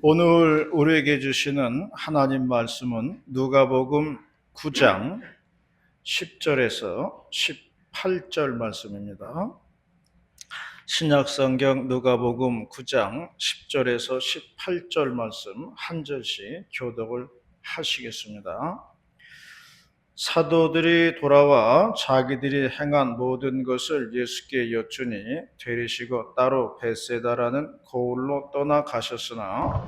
오늘 우리에게 주시는 하나님 말씀은 누가복음 9장 10절에서 18절 말씀입니다. 신약 성경 누가복음 9장 10절에서 18절 말씀 한 절씩 교독을 하시겠습니다. 사도들이 돌아와 자기들이 행한 모든 것을 예수께 여쭈니 되리시고 따로 베세다라는 고을로 떠나 가셨으나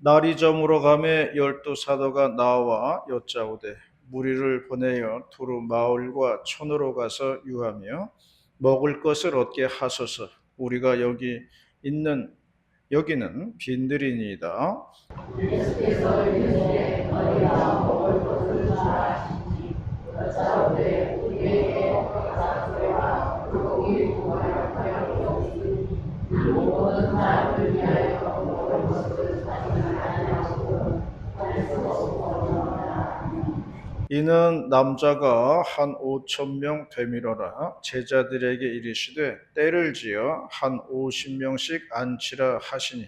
날이 저물어 가매 열두 사도가 나와 여짜오되 무리를 보내어 두루 마을과 촌으로 가서 유하며 먹을 것을 얻게 하소서 우리가 여기 있는 여기는 빈들이니이다. 이는 남자가 한 오천 명 되밀어라 제자들에게 이르시되 때를 지어 한 오십 명씩 앉히라 하시니.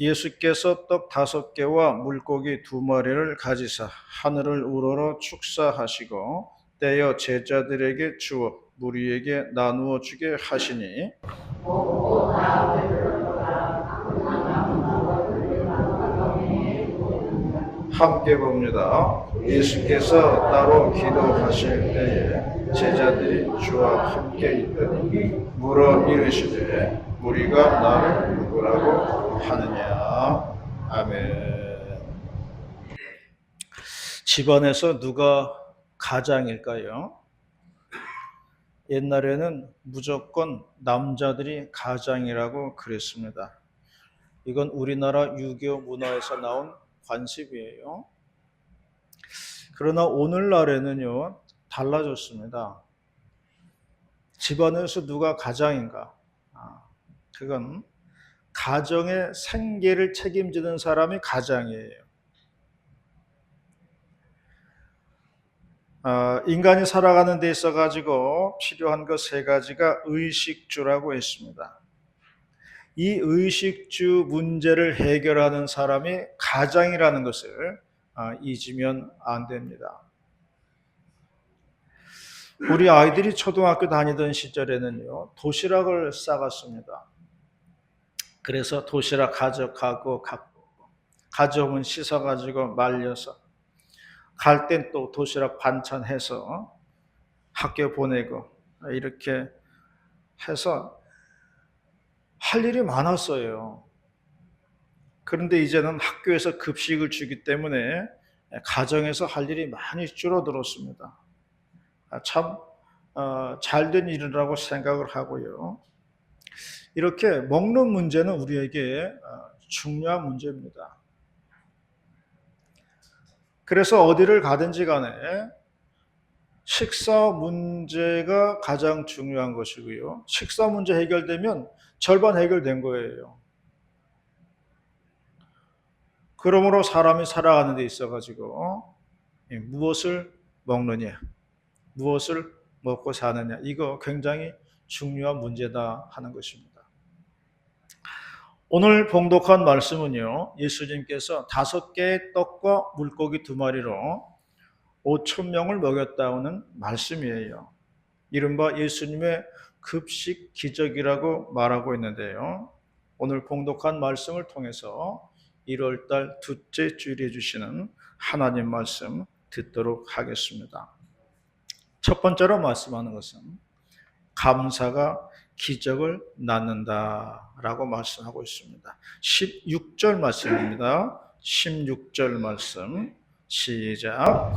예수께서 떡 다섯 개와 물고기 두 마리를 가지사 하늘을 우러러 축사하시고 떼어 제자들에게 주어 무리에게 나누어 주게 하시니 함께 봅니다. 예수께서 따로 기도하실 때에 제자들이 주와 함께 있더니 물어 이르시되 우리가 나를 누구라고 하느냐. 아멘. 집안에서 누가 가장일까요? 옛날에는 무조건 남자들이 가장이라고 그랬습니다. 이건 우리나라 유교 문화에서 나온 관습이에요. 그러나 오늘날에는요, 달라졌습니다. 집안에서 누가 가장인가? 아, 그건 가정의 생계를 책임지는 사람이 가장이에요. 아, 인간이 살아가는 데 있어 가지고 필요한 것 세 가지가 의식주라고 했습니다. 이 의식주 문제를 해결하는 사람이 가장이라는 것을 아, 잊으면 안 됩니다. 우리 아이들이 초등학교 다니던 시절에는요, 도시락을 싸갔습니다. 그래서 도시락 가져가고 가져오면 씻어가지고 말려서, 갈 땐 또 도시락 반찬해서 학교 보내고, 이렇게 해서 할 일이 많았어요. 그런데 이제는 학교에서 급식을 주기 때문에 가정에서 할 일이 많이 줄어들었습니다. 아, 참 어, 잘된 일이라고 생각을 하고요. 이렇게 먹는 문제는 우리에게 어, 중요한 문제입니다. 그래서 어디를 가든지 간에 식사 문제가 가장 중요한 것이고요. 식사 문제 해결되면 절반 해결된 거예요. 그러므로 사람이 살아가는 데 있어 가지고 무엇을 먹느냐, 무엇을 먹고 사느냐, 이거 굉장히 중요한 문제다 하는 것입니다. 오늘 봉독한 말씀은요, 예수님께서 다섯 개의 떡과 물고기 두 마리로 5천 명을 먹였다는 말씀이에요. 이른바 예수님의 급식 기적이라고 말하고 있는데요. 오늘 봉독한 말씀을 통해서 1월달 둘째 주일에 주시는 하나님 말씀 듣도록 하겠습니다. 첫 번째로 말씀하는 것은 감사가 기적을 낳는다라고 말씀하고 있습니다. 16절 말씀입니다. 16절 말씀 시작.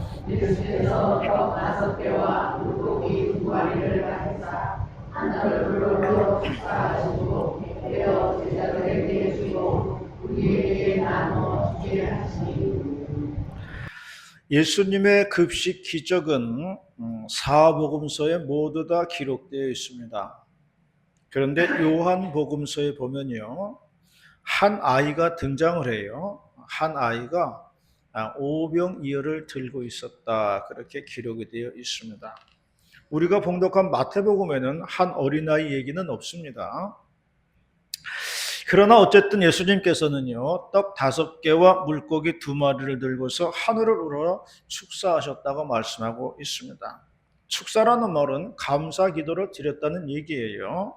예수님의 급식 기적은 음, 사복음서에 모두 다 기록되어 있습니다. 그런데 요한 복음서에 보면요. 한 아이가 등장을 해요. 한 아이가 아, 오병이어를 들고 있었다. 그렇게 기록이 되어 있습니다. 우리가 봉독한 마태복음에는 한 어린아이 얘기는 없습니다. 그러나 어쨌든 예수님께서는요, 떡 다섯 개와 물고기 두 마리를 들고서 하늘을 우러 축사하셨다고 말씀하고 있습니다. 축사라는 말은 감사 기도를 드렸다는 얘기예요.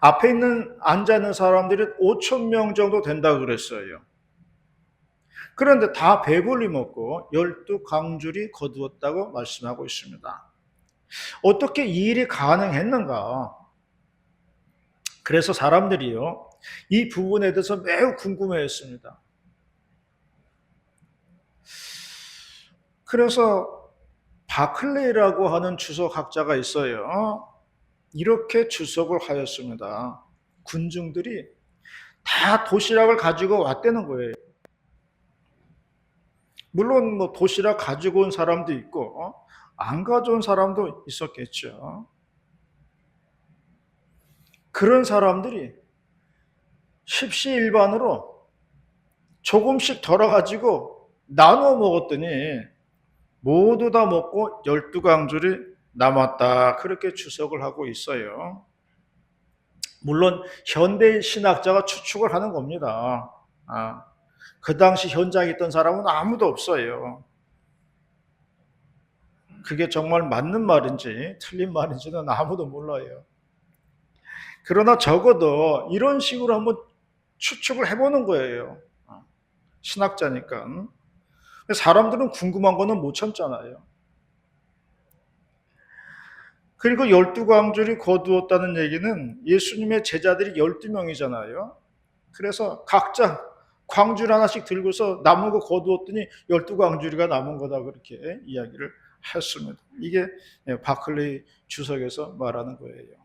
앞에 있는 앉아 있는 사람들이 5천 명 정도 된다 그랬어요. 그런데 다 배불리 먹고 열두 강줄이 거두었다고 말씀하고 있습니다. 어떻게 이 일이 가능했는가? 그래서 사람들이요, 이 부분에 대해서 매우 궁금해 했습니다. 그래서 바클레이라고 하는 주석학자가 있어요. 이렇게 주석을 하였습니다. 군중들이 다 도시락을 가지고 왔다는 거예요. 물론 뭐 도시락 가지고 온 사람도 있고 안 가져온 사람도 있었겠죠. 그런 사람들이 십시일반으로 조금씩 덜어가지고 나눠 먹었더니 모두 다 먹고 열두 강줄이 남았다. 그렇게 주석을 하고 있어요. 물론 현대 신학자가 추측을 하는 겁니다. 아, 그 당시 현장에 있던 사람은 아무도 없어요. 그게 정말 맞는 말인지 틀린 말인지는 아무도 몰라요. 그러나 적어도 이런 식으로 한번 추측을 해보는 거예요. 신학자니까. 사람들은 궁금한 거는 못 참잖아요. 그리고 열두 광줄이 거두었다는 얘기는 예수님의 제자들이 12명이잖아요. 그래서 각자 광줄 하나씩 들고서 남은 거 거두었더니 열두 광줄이가 남은 거다 그렇게 이야기를 했습니다. 이게 바클레이 주석에서 말하는 거예요.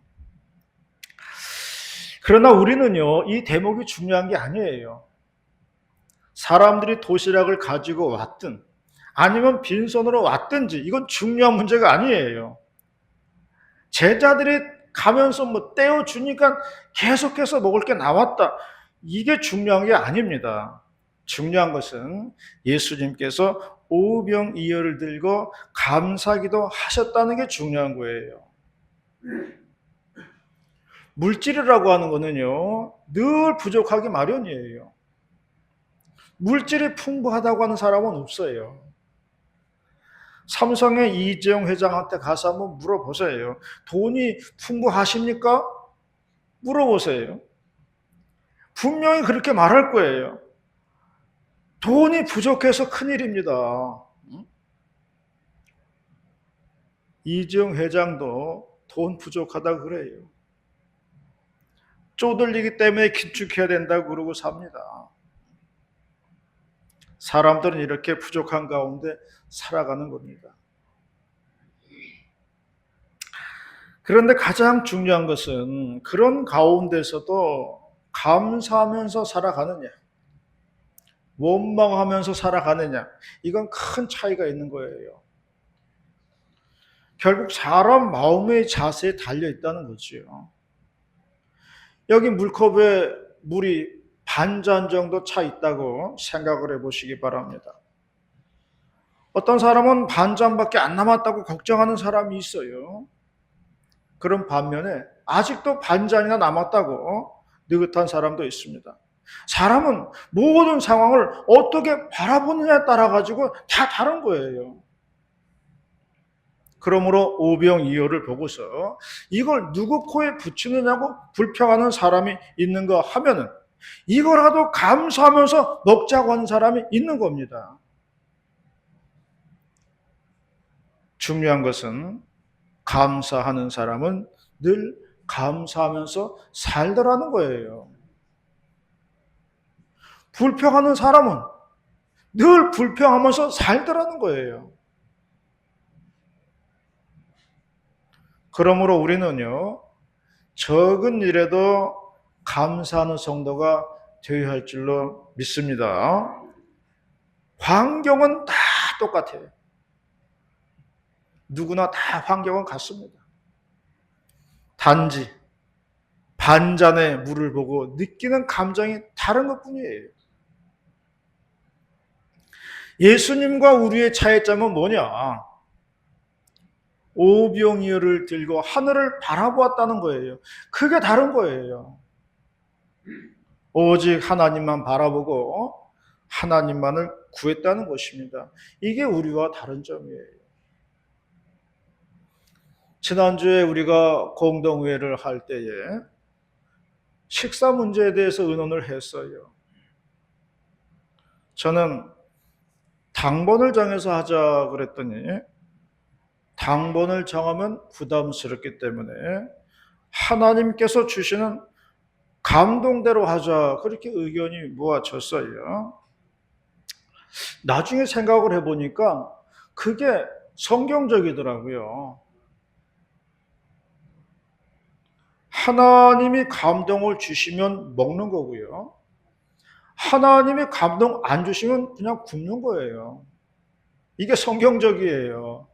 그러나 우리는요, 이 대목이 중요한 게 아니에요. 사람들이 도시락을 가지고 왔든 아니면 빈손으로 왔든지 이건 중요한 문제가 아니에요. 제자들이 가면서 뭐 떼어주니까 계속해서 먹을 게 나왔다. 이게 중요한 게 아닙니다. 중요한 것은 예수님께서 오병이어를 들고 감사기도 하셨다는 게 중요한 거예요. 물질이라고 하는 거는요, 늘 부족하기 마련이에요. 물질이 풍부하다고 하는 사람은 없어요. 삼성의 이재용 회장한테 가서 한번 물어보세요. 돈이 풍부하십니까? 물어보세요. 분명히 그렇게 말할 거예요. 돈이 부족해서 큰일입니다. 이재용 회장도 돈 부족하다 그래요. 쪼들리기 때문에 긴축해야 된다고 그러고 삽니다. 사람들은 이렇게 부족한 가운데 살아가는 겁니다. 그런데 가장 중요한 것은 그런 가운데서도 감사하면서 살아가느냐, 원망하면서 살아가느냐, 이건 큰 차이가 있는 거예요. 결국 사람 마음의 자세에 달려 있다는 거지요. 여기 물컵에 물이 반 잔 정도 차 있다고 생각을 해 보시기 바랍니다. 어떤 사람은 반 잔밖에 안 남았다고 걱정하는 사람이 있어요. 그런 반면에 아직도 반 잔이나 남았다고 느긋한 사람도 있습니다. 사람은 모든 상황을 어떻게 바라보느냐에 따라 가지고 다 다른 거예요. 그러므로 오병이어를 보고서 이걸 누구 코에 붙이느냐고 불평하는 사람이 있는가 하면은 이거라도 감사하면서 먹자고 하는 사람이 있는 겁니다. 중요한 것은 감사하는 사람은 늘 감사하면서 살더라는 거예요. 불평하는 사람은 늘 불평하면서 살더라는 거예요. 그러므로 우리는요, 적은 일에도 감사하는 성도가 되어야 할 줄로 믿습니다. 환경은 다 똑같아요. 누구나 다 환경은 같습니다. 단지 반잔의 물을 보고 느끼는 감정이 다른 것 뿐이에요. 예수님과 우리의 차이점은 뭐냐? 오병이어를 들고 하늘을 바라보았다는 거예요. 그게 다른 거예요. 오직 하나님만 바라보고 하나님만을 구했다는 것입니다. 이게 우리와 다른 점이에요. 지난주에 우리가 공동회를 할 때에 식사 문제에 대해서 의논을 했어요. 저는 당번을 정해서 하자 그랬더니 당번을 정하면 부담스럽기 때문에 하나님께서 주시는 감동대로 하자 그렇게 의견이 모아졌어요. 나중에 생각을 해보니까 그게 성경적이더라고요. 하나님이 감동을 주시면 먹는 거고요. 하나님이 감동 안 주시면 그냥 굶는 거예요. 이게 성경적이에요.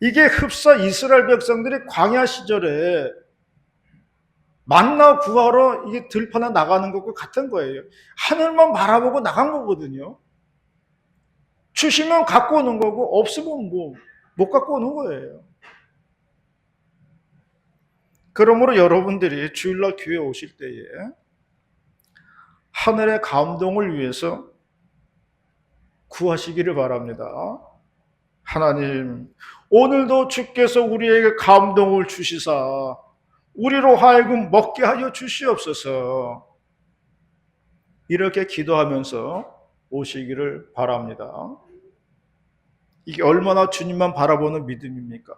이게 흡사 이스라엘 백성들이 광야 시절에 만나 구하러 이게 들판에 나가는 것과 같은 거예요. 하늘만 바라보고 나간 거거든요. 주시면 갖고 오는 거고 없으면 뭐 못 갖고 오는 거예요. 그러므로 여러분들이 주일날 교회 오실 때에 하늘의 감동을 위해서 구하시기를 바랍니다. 하나님, 오늘도 주께서 우리에게 감동을 주시사 우리로 하여금 먹게 하여 주시옵소서. 이렇게 기도하면서 오시기를 바랍니다. 이게 얼마나 주님만 바라보는 믿음입니까?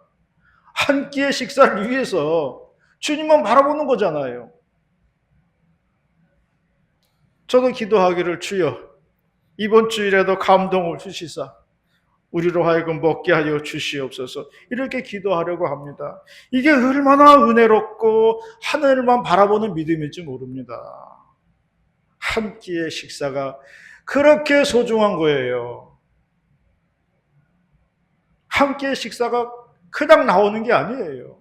한 끼의 식사를 위해서 주님만 바라보는 거잖아요. 저도 기도하기를 주여 이번 주일에도 감동을 주시사 우리로 하여금 먹게 하여 주시옵소서 이렇게 기도하려고 합니다. 이게 얼마나 은혜롭고 하늘만 바라보는 믿음일지 모릅니다. 한 끼의 식사가 그렇게 소중한 거예요. 한 끼의 식사가 그냥 나오는 게 아니에요.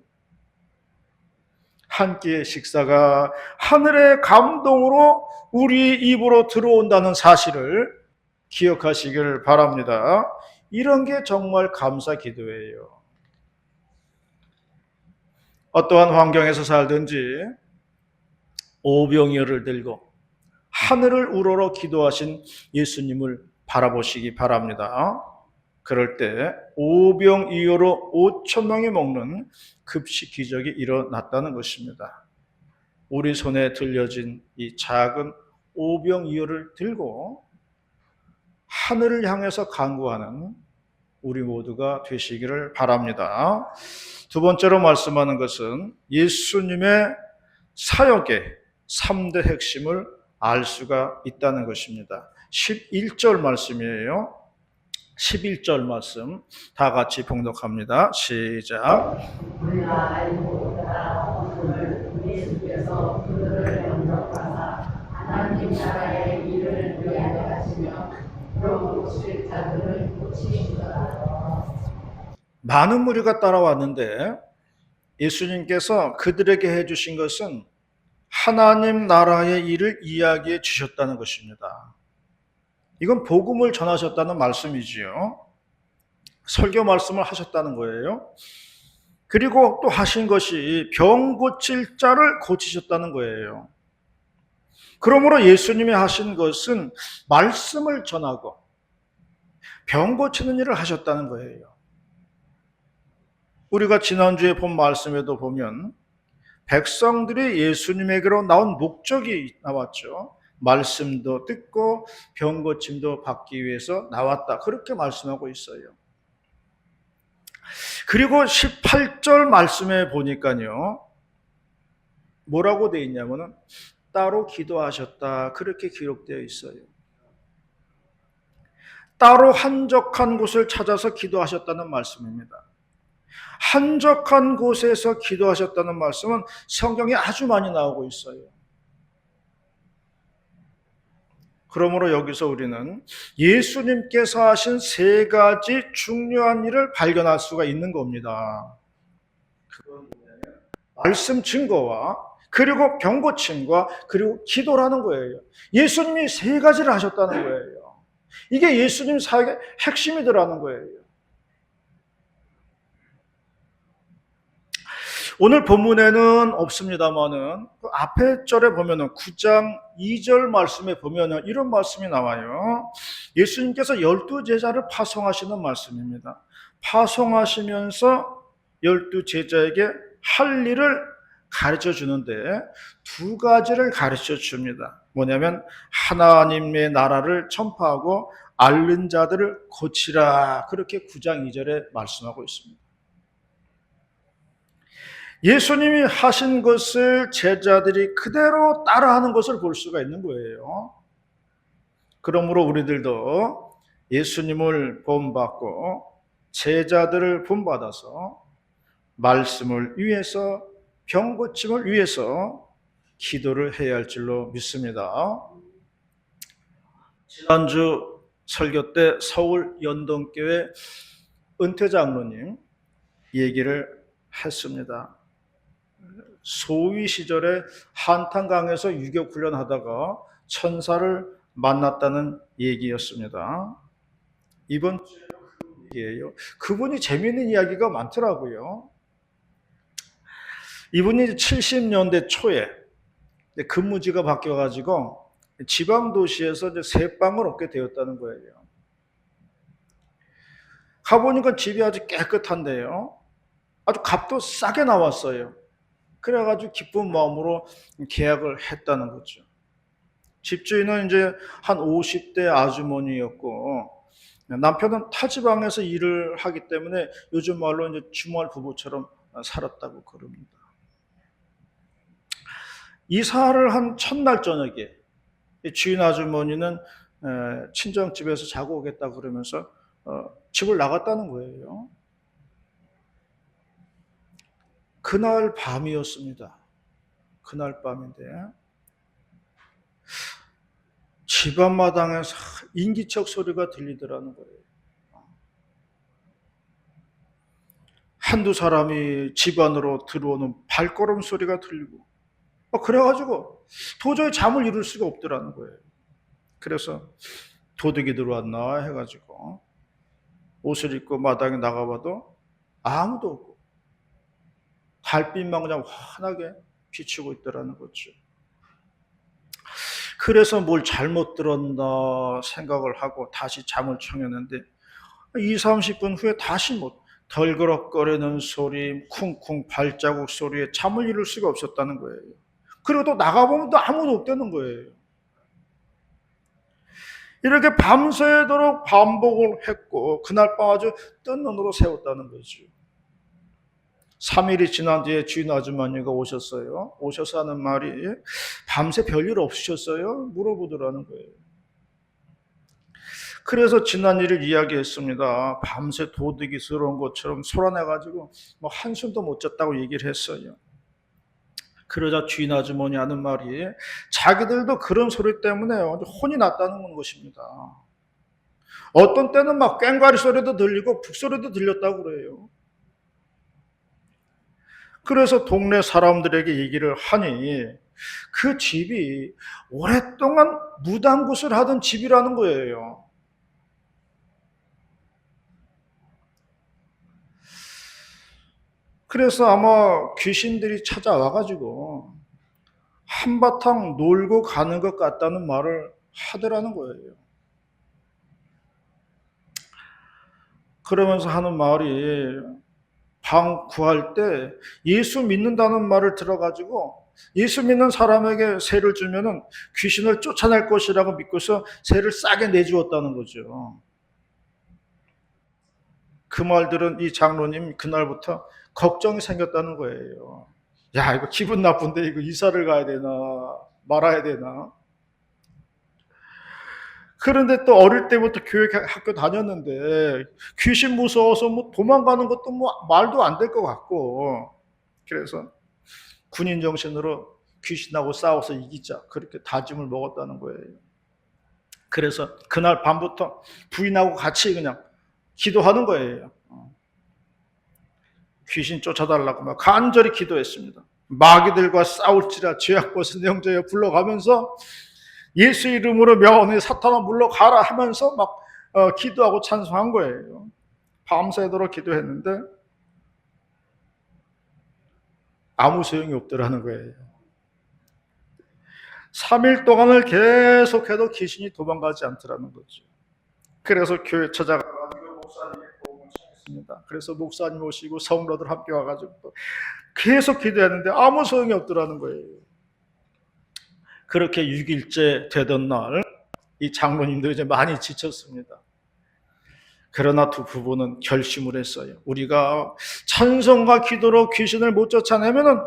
한 끼의 식사가 하늘의 감동으로 우리 입으로 들어온다는 사실을 기억하시길 바랍니다. 이런 게 정말 감사 기도예요. 어떠한 환경에서 살든지 오병이어를 들고 하늘을 우러러 기도하신 예수님을 바라보시기 바랍니다. 그럴 때 오병이어로 5천 명이 먹는 급식 기적이 일어났다는 것입니다. 우리 손에 들려진 이 작은 오병이어를 들고 하늘을 향해서 간구하는 우리 모두가 되시기를 바랍니다. 두 번째로 말씀하는 것은 예수님의 사역의 3대 핵심을 알 수가 있다는 것입니다. 11절 말씀이에요. 11절 말씀 다 같이 봉독합니다. 시작. 많은 무리가 따라왔는데 예수님께서 그들에게 해주신 것은 하나님 나라의 일을 이야기해 주셨다는 것입니다. 이건 복음을 전하셨다는 말씀이지요. 설교 말씀을 하셨다는 거예요. 그리고 또 하신 것이 병 고칠 자를 고치셨다는 거예요. 그러므로 예수님이 하신 것은 말씀을 전하고 병 고치는 일을 하셨다는 거예요. 우리가 지난주에 본 말씀에도 보면 백성들이 예수님에게로 나온 목적이 나왔죠. 말씀도 듣고 병 고침도 받기 위해서 나왔다. 그렇게 말씀하고 있어요. 그리고 18절 말씀에 보니까요. 뭐라고 돼 있냐면은 따로 기도하셨다. 그렇게 기록되어 있어요. 따로 한적한 곳을 찾아서 기도하셨다는 말씀입니다. 한적한 곳에서 기도하셨다는 말씀은 성경에 아주 많이 나오고 있어요. 그러므로 여기서 우리는 예수님께서 하신 세 가지 중요한 일을 발견할 수가 있는 겁니다. 말씀 증거와 그리고 병 고침과 그리고 기도라는 거예요. 예수님이 세 가지를 하셨다는 거예요. 이게 예수님 사역의 핵심이더라는 거예요. 오늘 본문에는 없습니다만은 그 앞에 절에 보면은 9장 2절 말씀에 보면은 이런 말씀이 나와요. 예수님께서 열두 제자를 파송하시는 말씀입니다. 파송하시면서 열두 제자에게 할 일을 가르쳐 주는데 두 가지를 가르쳐 줍니다. 뭐냐면 하나님의 나라를 전파하고 앓는 자들을 고치라. 그렇게 9장 2절에 말씀하고 있습니다. 예수님이 하신 것을 제자들이 그대로 따라하는 것을 볼 수가 있는 거예요. 그러므로 우리들도 예수님을 본받고 제자들을 본받아서 말씀을 위해서 병 고침을 위해서 기도를 해야 할 줄로 믿습니다. 지난주 설교 때 서울 연동교회 은퇴 장로님 얘기를 했습니다. 소위 시절에 한탄강에서 유격 훈련하다가 천사를 만났다는 얘기였습니다. 이번 얘기예요. 그분이 재미있는 이야기가 많더라고요. 이분이 70년대 초에 근무지가 바뀌어가지고 지방 도시에서 이제 새 빵을 얻게 되었다는 거예요. 가보니까 집이 아주 깨끗한데요. 아주 값도 싸게 나왔어요. 그래가지고 기쁜 마음으로 계약을 했다는 거죠. 집주인은 이제 한 50대 아주머니였고, 남편은 타지방에서 일을 하기 때문에 요즘 말로 이제 주말 부부처럼 살았다고 그럽니다. 이사를 한 첫날 저녁에 주인 아주머니는 친정집에서 자고 오겠다 그러면서 어, 집을 나갔다는 거예요. 그날 밤이었습니다. 그날 밤인데 집 앞마당에서 인기척 소리가 들리더라는 거예요. 한두 사람이 집 안으로 들어오는 발걸음 소리가 들리고 어, 그래가지고 도저히 잠을 이룰 수가 없더라는 거예요. 그래서 도둑이 들어왔나 해가지고 옷을 입고 마당에 나가봐도 아무도 없고 달빛만 그냥 환하게 비추고 있더라는 거죠. 그래서 뭘 잘못 들었나 생각을 하고 다시 잠을 청했는데 2, 30분 후에 다시 뭐 덜그럭거리는 소리, 쿵쿵 발자국 소리에 잠을 이룰 수가 없었다는 거예요. 그리고 또 나가보면 또 아무도 없다는 거예요. 이렇게 밤새도록 반복을 했고 그날 밤 아주 뜬 눈으로 세웠다는 거죠. 3일이 지난 뒤에 주인 아주머니가 오셨어요. 오셔서 하는 말이 밤새 별일 없으셨어요? 물어보더라는 거예요. 그래서 지난 일을 이야기했습니다. 밤새 도둑이스러운 것처럼 소란해가지고 뭐 한숨도 못 잤다고 얘기를 했어요. 그러자 주인 아주머니 하는 말이 자기들도 그런 소리 때문에 혼이 났다는 것입니다. 어떤 때는 막 꽹과리 소리도 들리고 북소리도 들렸다고 그래요. 그래서 동네 사람들에게 얘기를 하니 그 집이 오랫동안 무당굿을 하던 집이라는 거예요. 그래서 아마 귀신들이 찾아와가지고 한바탕 놀고 가는 것 같다는 말을 하더라는 거예요. 그러면서 하는 말이 방 구할 때 예수 믿는다는 말을 들어가지고 예수 믿는 사람에게 세를 주면은 귀신을 쫓아낼 것이라고 믿고서 세를 싸게 내주었다는 거죠. 그 말들은 이 장로님 그날부터 걱정이 생겼다는 거예요. 야, 이거 기분 나쁜데 이거 이사를 가야 되나 말아야 되나. 그런데 또 어릴 때부터 교회 학교 다녔는데 귀신 무서워서 뭐 도망가는 것도 뭐 말도 안 될 것 같고 그래서 군인 정신으로 귀신하고 싸워서 이기자 그렇게 다짐을 먹었다는 거예요. 그래서 그날 밤부터 부인하고 같이 그냥 기도하는 거예요. 귀신 쫓아달라고 막 간절히 기도했습니다. 마귀들과 싸울지라 죄악 벗은 영자여 불러가면서 예수 이름으로 명하니 사탄아 물러가라 하면서 막 어, 기도하고 찬송한 거예요. 밤새도록 기도했는데 아무 소용이 없더라는 거예요. 3일 동안을 계속해도 귀신이 도망가지 않더라는 거죠. 그래서 교회 청했습니다. 그래서 목사님 오시고 성로들 함께 와가지고 또 계속 기도했는데 아무 소용이 없더라는 거예요. 그렇게 6일째 되던 날, 이 장로님도 이제 많이 지쳤습니다. 그러나 두 부부는 결심을 했어요. 우리가 찬송과 기도로 귀신을 못 쫓아내면은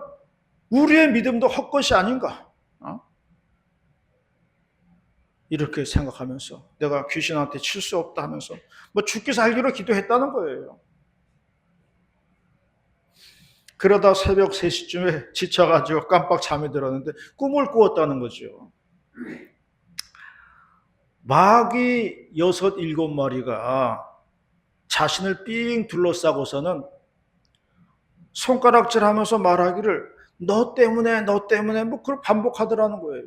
우리의 믿음도 헛것이 아닌가? 어? 이렇게 생각하면서 내가 귀신한테 칠 수 없다 하면서 뭐 죽기 살기로 기도했다는 거예요. 그러다 새벽 3시쯤에 지쳐가지고 깜빡 잠이 들었는데 꿈을 꾸었다는 거죠. 마귀 여섯 일곱 마리가 자신을 삥 둘러싸고서는 손가락질 하면서 말하기를 너 때문에 너 때문에 뭐 그걸 반복하더라는 거예요.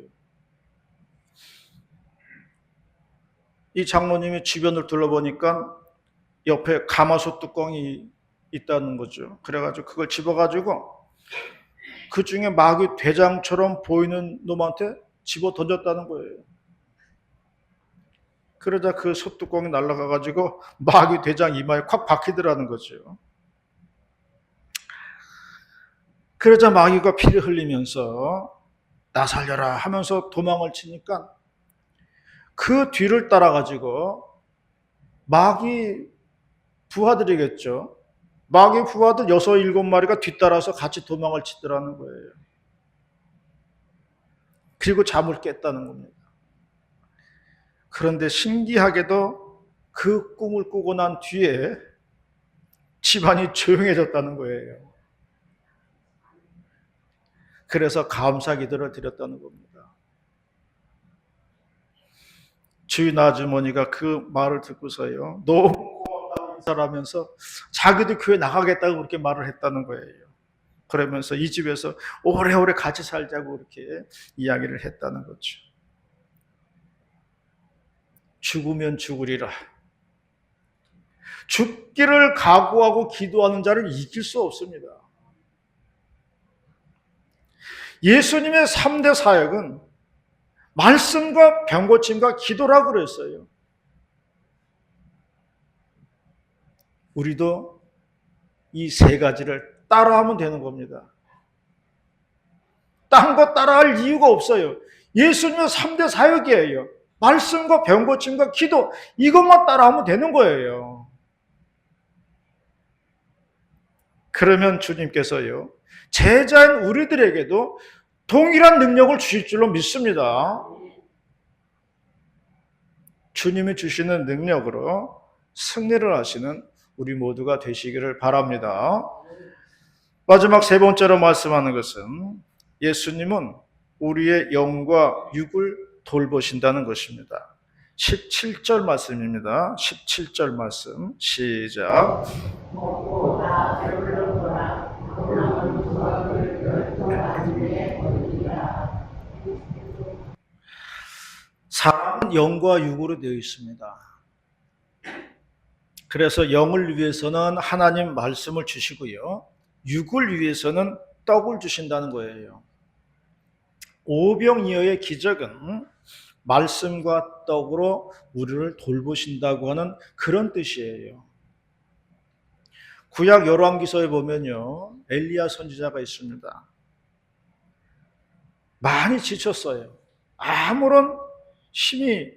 이 장로님이 주변을 둘러보니까 옆에 가마솥 뚜껑이 있다는 거죠. 그래가지고 그걸 집어가지고 그 중에 마귀 대장처럼 보이는 놈한테 집어 던졌다는 거예요. 그러자 그 솥뚜껑이 날아가가지고 마귀 대장 이마에 콱 박히더라는 거죠. 그러자 마귀가 피를 흘리면서 나 살려라 하면서 도망을 치니까 그 뒤를 따라가지고 마귀 부하들이겠죠. 마귀 부하들 여섯 일곱 마리가 뒤따라서 같이 도망을 치더라는 거예요. 그리고 잠을 깼다는 겁니다. 그런데 신기하게도 그 꿈을 꾸고 난 뒤에 집안이 조용해졌다는 거예요. 그래서 감사 기도를 드렸다는 겁니다. 주인 아주머니가 그 말을 듣고서요. 너무 하면서 자기도 교회 나가겠다고 그렇게 말을 했다는 거예요. 그러면서 이 집에서 오래오래 같이 살자고 그렇게 이야기를 했다는 거죠. 죽으면 죽으리라. 죽기를 각오하고 기도하는 자를 이길 수 없습니다. 예수님의 3대 사역은 말씀과 병고침과 기도라고 그랬어요. 우리도 이 세 가지를 따라하면 되는 겁니다. 딴 거 따라할 이유가 없어요. 예수님의 3대 사역이에요. 말씀과 병 고침과 기도 이것만 따라하면 되는 거예요. 그러면 주님께서요. 제자인 우리들에게도 동일한 능력을 주실 줄로 믿습니다. 주님이 주시는 능력으로 승리를 하시는 우리 모두가 되시기를 바랍니다. 마지막 세 번째로 말씀하는 것은 예수님은 우리의 영과 육을 돌보신다는 것입니다. 17절 말씀입니다. 17절 말씀 시작. 사람은 영과 육으로 되어 있습니다. 그래서 영을 위해서는 하나님 말씀을 주시고요. 육을 위해서는 떡을 주신다는 거예요. 오병이어의 기적은 말씀과 떡으로 우리를 돌보신다고 하는 그런 뜻이에요. 구약 열왕기서에 보면요. 엘리야 선지자가 있습니다. 많이 지쳤어요. 아무런 힘이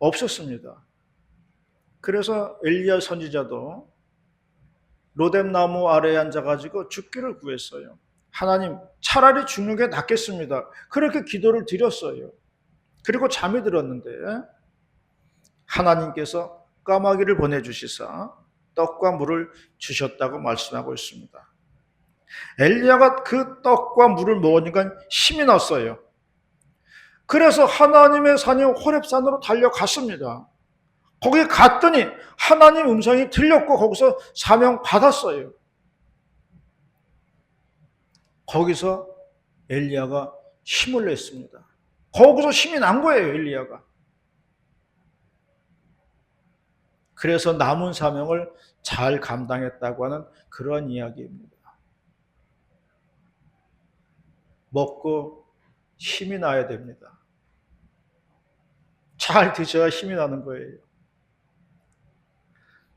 없었습니다. 그래서 엘리야 선지자도 로뎀 나무 아래에 앉아가지고 죽기를 구했어요. 하나님, 차라리 죽는 게 낫겠습니다. 그렇게 기도를 드렸어요. 그리고 잠이 들었는데 하나님께서 까마귀를 보내주시사 떡과 물을 주셨다고 말씀하고 있습니다. 엘리야가 그 떡과 물을 먹으니까 힘이 났어요. 그래서 하나님의 산이 호렙산으로 달려갔습니다. 거기 갔더니 하나님 음성이 들렸고 거기서 사명 받았어요. 거기서 엘리야가 힘을 냈습니다. 거기서 힘이 난 거예요, 엘리야가. 그래서 남은 사명을 잘 감당했다고 하는 그런 이야기입니다. 먹고 힘이 나야 됩니다. 잘 드셔야 힘이 나는 거예요.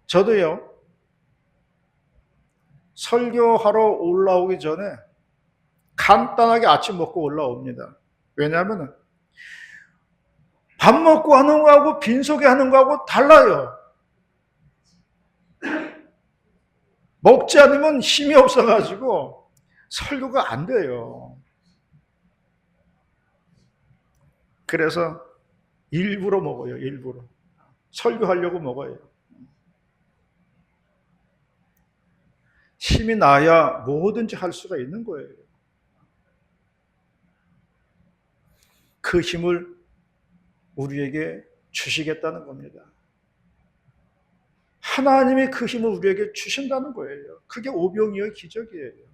저도요, 설교하러 올라오기 전에 간단하게 아침 먹고 올라옵니다. 왜냐하면 밥 먹고 하는 거하고 빈속에 하는 거하고 달라요. 먹지 않으면 힘이 없어가지고 설교가 안 돼요. 그래서 일부러 먹어요, 일부러. 설교하려고 먹어요. 힘이 나야 뭐든지 할 수가 있는 거예요. 그 힘을 우리에게 주시겠다는 겁니다. 하나님이 그 힘을 우리에게 주신다는 거예요. 그게 오병이어의 기적이에요.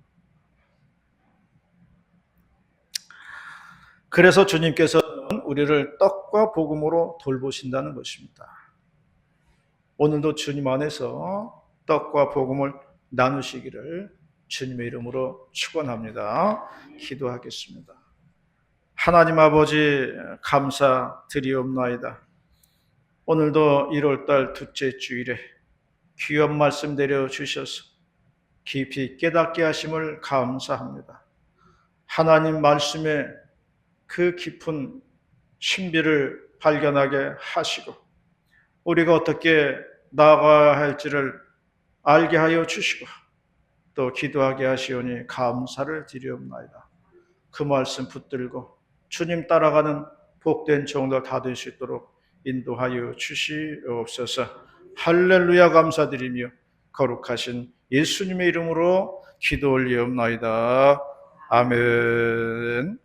그래서 주님께서는 우리를 떡과 복음으로 돌보신다는 것입니다. 오늘도 주님 안에서 떡과 복음을 나누시기를 주님의 이름으로 축원합니다. 기도하겠습니다. 하나님 아버지 감사드리옵나이다. 오늘도 1월달 둘째 주일에 귀한 말씀 내려 주셔서 깊이 깨닫게 하심을 감사합니다. 하나님 말씀에 그 깊은 신비를 발견하게 하시고 우리가 어떻게 나아가야 할지를 알게 하여 주시고 또 기도하게 하시오니 감사를 드리옵나이다. 그 말씀 붙들고 주님 따라가는 복된 종들 다 될 수 있도록 인도하여 주시옵소서. 할렐루야 감사드리며 거룩하신 예수님의 이름으로 기도 올리옵나이다. 아멘.